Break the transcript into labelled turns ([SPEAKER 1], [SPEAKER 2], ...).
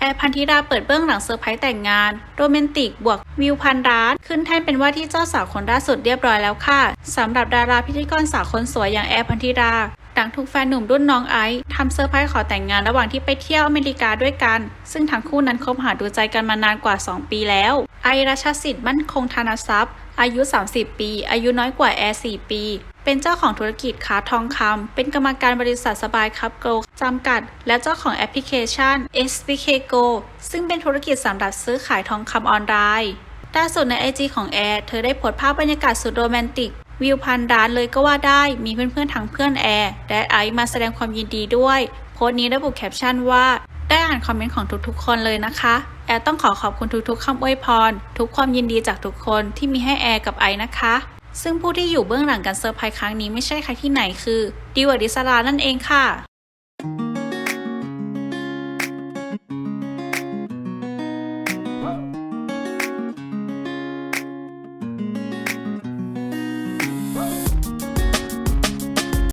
[SPEAKER 1] แอร์พันธิราเปิดเบื้องหลังเซอร์ไพรส์แต่งงาน โรแมนติกบวกวิวพันร้าน ขึ้นแท่นเป็นว่าที่เจ้าสาวคนล่าสุดเรียบร้อยแล้วค่ะสำหรับดาราพิธีกรสาวคนสวยอย่างแอร์พันธิราหลังถูกแฟนหนุ่มรุ่นน้องไอซ์ทำเซอร์ไพรส์ขอแต่งงานระหว่างที่ไปเที่ยวอเมริกาด้วยกัน ซึ่งทั้งคู่นั้นคบหาดูใจกันมานานกว่า 2 ปีแล้ว ไอรัชสิทธิ์มั่นคงธนทรัพย์ อายุ 30 ปี อายุน้อยกว่าแอร์ 4 ปี เป็นเจ้าของธุรกิจค้าทองคำ เป็นกรรมการบริษัทสบายครับโกลจำกัด และเจ้าของแอปพลิเคชัน SBK Go ซึ่งเป็นธุรกิจสำหรับซื้อขายทองคำออนไลน์ล่าสุดในไอจีของแอร์ เธอได้โพสต์ภาพบรรยากาศสุดโรแมนติก วิวพันร้านเลยก็ว่าได้ มีเพื่อนๆทั้งเพื่อนแอร์และไอซ์มาแสดงความยินดีด้วย โพสต์นี้ระบุแคปชั่นว่า ได้อ่านคอมเมนต์ของทุกๆ คนเลยนะคะ แอร์ต้องขอขอบคุณทุกๆคำอวยพร ทุกความยินดีจากทุกคนที่มีให้แอร์กับไอนะคะ ซึ่งผู้ที่อยู่เบื้องหลังการเซอร์ไพรส์ครั้งนี้ไม่ใช่ใครที่ไหนคือดิวอดิสลานั่นเองค่ะ